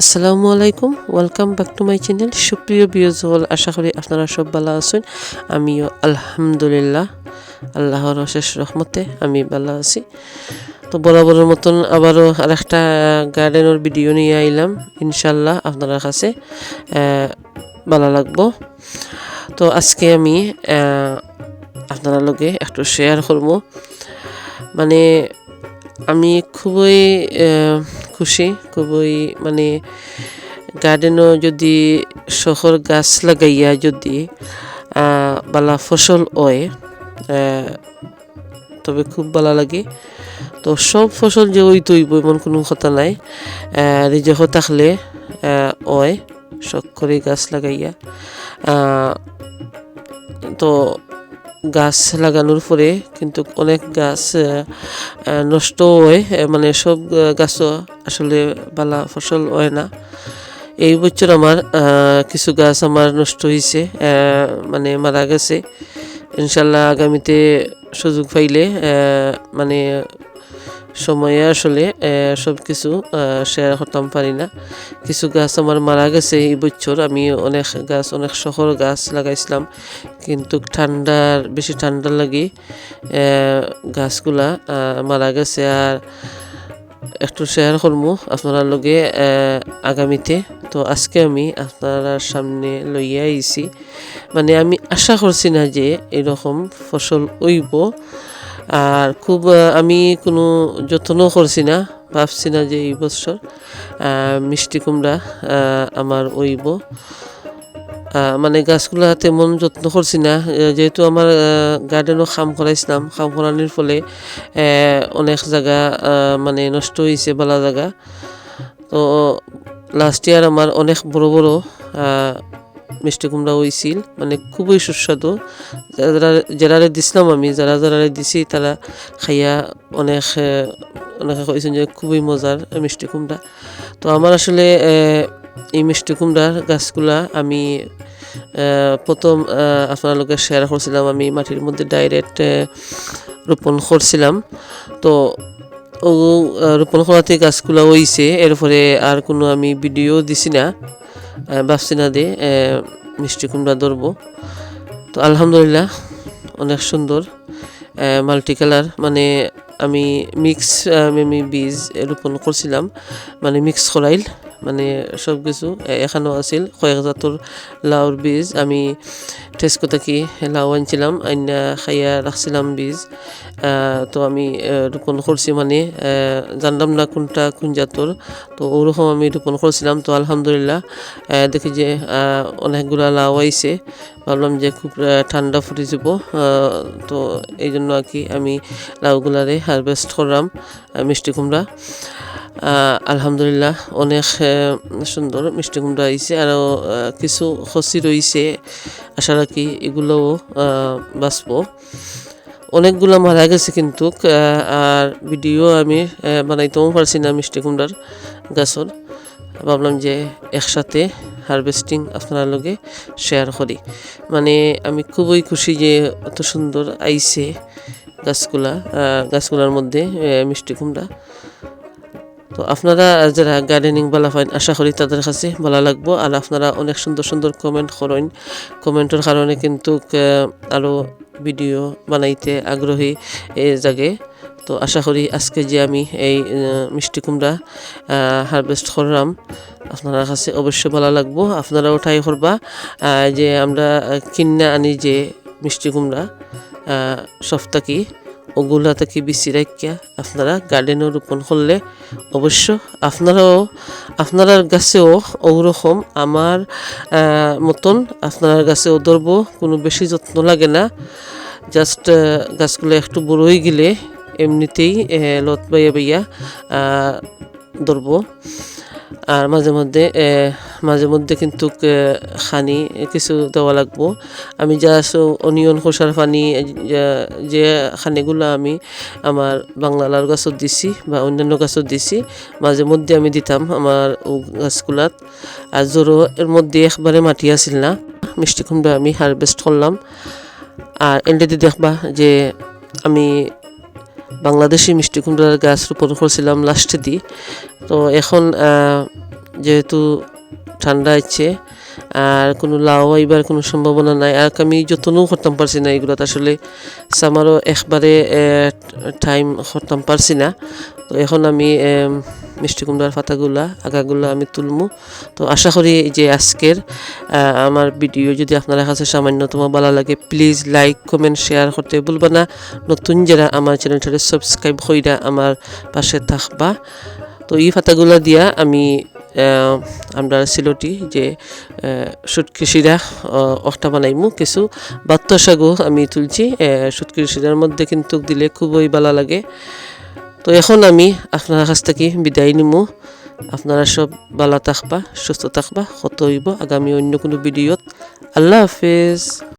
আসসালামু আলাইকুম welcome back to my channel Supriyo বিয়জল আশা করি আপনারা সব ভালো আছেন। আমিও আলহামদুলিল্লাহ, আল্লাহর অশেষ রহমতে আমি ভালো আছি। তো বরাবরের মতন আবারও আরেকটা গার্ডেনের ভিডিও নিয়ে আইলাম ইনশাল্লাহ আপনার কাছে ভালো লাগবো। তো আজকে আমি আপনারা লগে একটু শেয়ার করব। মানে আমি খুবই খুশি, খুবই মানে গার্ডেনও যদি শহর গাছ লাগাইয়া যদি বালা ফসল হয় তবে খুব ভালো লাগে। তো সব ফসল যে ওই তৈব এমন কোনো কথা নাই। রিজেহ থাকলে হয়, শখ করে গাছ লাগাইয়া। তো গাছ লাগানোর পরে কিন্তু অনেক গাছ নষ্ট হয় মানে সব গাছও আসলে বালা ফসল হয় না। এই বছর আমার কিছু গাছ আমার নষ্ট হয়েছে মানে মারা গেছে। ইনশাল্লাহ আগামীতে সুযোগ পাইলে মানে সময়ে আসলে সব কিছু শেয়ার করতাম পারি না। কিছু গাছ আমার মারা গেছে এই বছর। আমি অনেক গাছ, অনেক শহর গাছ লাগাইছিলাম। কিন্তু ঠান্ডার, বেশি ঠান্ডা লাগি গাছগুলা মারা গেছে। আর একটু শেয়ার করব আপনারা লগে আগামীতে। তো আজকে আমি আপনারা সামনে লইয়া আইছি। মানে আমি আশা করছি না যে এরকম ফসল উইব। আর খুব আমি কোনো যত্নও করছি না ভাবছি না যে এই বছর মিষ্টি কুমড়া আমার আহ, মানে গাছগুলা তেমন যত্ন করছি না যেহেতু আমার গার্ডেনও খাম করাইছিলাম খাম করানোর ফলে অনেক জায়গা মানে নষ্ট হয়েছে বালা জায়গা। তো লাস্ট ইয়ার আমার অনেক বড় বড় মিষ্টি কুমড়া হয়েছিল মানে খুবই সুস্বাদু। যারা দিছিলাম আমি, যারা যারা দিছি, তারা খাইয়া অনেক অনেকে কইছেন যে খুবই মজার মিষ্টি কুমড়া। তো আমার আসলে এই মিষ্টি কুমড়ার গাছগুলা আমি প্রথম আপনার শেয়ার করছিলাম, আমি মাটির মধ্যে ডাইরেক্ট রোপণ করছিলাম। তো ও রোপণ করাতে গাছগুলা হইছে, এরপরে আর কোনো আমি ভিডিও দিছি না। আহ, দিয়ে মিষ্টি কুমড়া ধরবো। তো আলহামদুলিল্লাহ অনেক সুন্দর। মাল্টি কালার মানে আমি মিক্স আমি বীজ রোপণ করছিলাম মানে মিক্স করাইল। মানে সব কিছু এখানেও আছিল। কয়েক জাতর লাউর বীজ, আমি টেস্কো থাকি লাউ আনছিলাম, আইনা খাইয়া রাখছিলাম বীজ। তো আমি রোপণ করছি মানে জানলাম না কোনটা কোন জাতর, তো ওরকম আমি রোপণ করছিলাম। তো আলহামদুলিল্লাহ দেখি যে অনেকগুলা লাউ আইছে। ভাবলাম যে খুব ঠান্ডা ফুটে যাব তো এই জন্য আর কি আমি লাউগুলারে হারভেস্ট করলাম মিষ্টি কুমড়া। আলহামদুলিল্লাহ, অনেক সুন্দর মিষ্টি কুমড়া আইছে আরও কিছু খসি রইছে, আশা রাখি এগুলোও বাঁচবো। অনেকগুলো মারা গেছে কিন্তু আর ভিডিও আমি বানাইতেও পারছি না মিষ্টি কুমড়ার গাছর। ভাবলাম যে একসাথে হারভেস্টিং আপনার লগে শেয়ার করি। মানে আমি খুবই খুশি যে অত সুন্দর আইছে গাছগুলা গাছগুলার মধ্যে মিষ্টি কুমড়া। তো আপনারা যারা গার্ডেনিং ভালো পাইন, আশা করি তাদের কাছে ভালো লাগবো। আর আপনারা অনেক সুন্দর সুন্দর কমেন্ট করেন। কমেন্টের কারণে কিন্তু আরও ভিডিও বানাইতে আগ্রহী জাগে। তো আশা করি আজকে যে আমি এই মিষ্টি কুমড়া হারভেস্ট করলাম, আপনার কাছে অবশ্যই ভালো লাগবো। আপনারাও ট্রাই করবা যে আমরা কিনে আনি যে মিষ্টি কুমড়া সপ্তাহে ওগুলা থেকে বেশি রাখিয়া আপনারা গার্ডেনও রোপণ করলে অবশ্য আপনারাও আপনার গাছেও ওরকম আমার মতন আপনার গাছেও ধরবো, কোনো বেশি যত্ন লাগে না। জাস্ট গাছগুলো একটু বড় হয়ে গেলে এমনিতেই লত বাইয়া বাইয়া ধরবো। আর মাঝে মধ্যে মাঝে মধ্যে কিন্তু খানি কিছু দেওয়া লাগবো। আমি যা অনিয়ন খোসার পানি যে খানিগুলো আমি আমার বাংলালার গাছত দিছি বা অন্যান্য গাছত দিছি, মাঝে মধ্যে আমি দিতাম আমার গাছগুলাত। আর জোরো এর মধ্যে একবারে মাটি আছিল না মিষ্টি কুমড়া আমি হারভেস্ট করলাম। আর এন্ডেতে দেখবা যে আমি বাংলাদেশি মিষ্টি কুমড়ার গাছ রোপণ করছিলাম লাস্টে দিয়ে। তো এখন যেহেতু ঠান্ডা আছে, আর কোনো লাও আইবার কোনো সম্ভাবনা নাই, আর আমি যত্নও করতাম পারছি না এগুলো আসলে সামারও একবারে টাইম করতাম পারছি না। তো এখন আমি মিষ্টি কুমড়ার পাতাগুলা, আগাগুলো আমি তুলমু। তো আশা করি যে আজকের আমার ভিডিও যদি আপনার কাছে সামান্যতম ভালো লাগে প্লিজ লাইক কমেন্ট শেয়ার করতে ভুলবা না। নতুন যারা আমার চ্যানেলটাকে সাবস্ক্রাইব কইরা আমার পাশে থাকবা। তো এই পাতাগুলা দিয়া আমি আমরা সিলটি যে সুটকি শিরা অষ্টা বানাইমু। কিছু বাত্ত শাগও আমি তুলছি। সুটকি মধ্যে কিন্তু দিলে খুবই ভালো লাগে। তো এখন আমি আপনার কাছ থেকে বিদায় নিমু। আপনারা সব ভালো থাকবা, সুস্থ থাকবা, কত হইব আগামী অন্য কোনো ভিডিওত। আল্লাহ হাফেজ।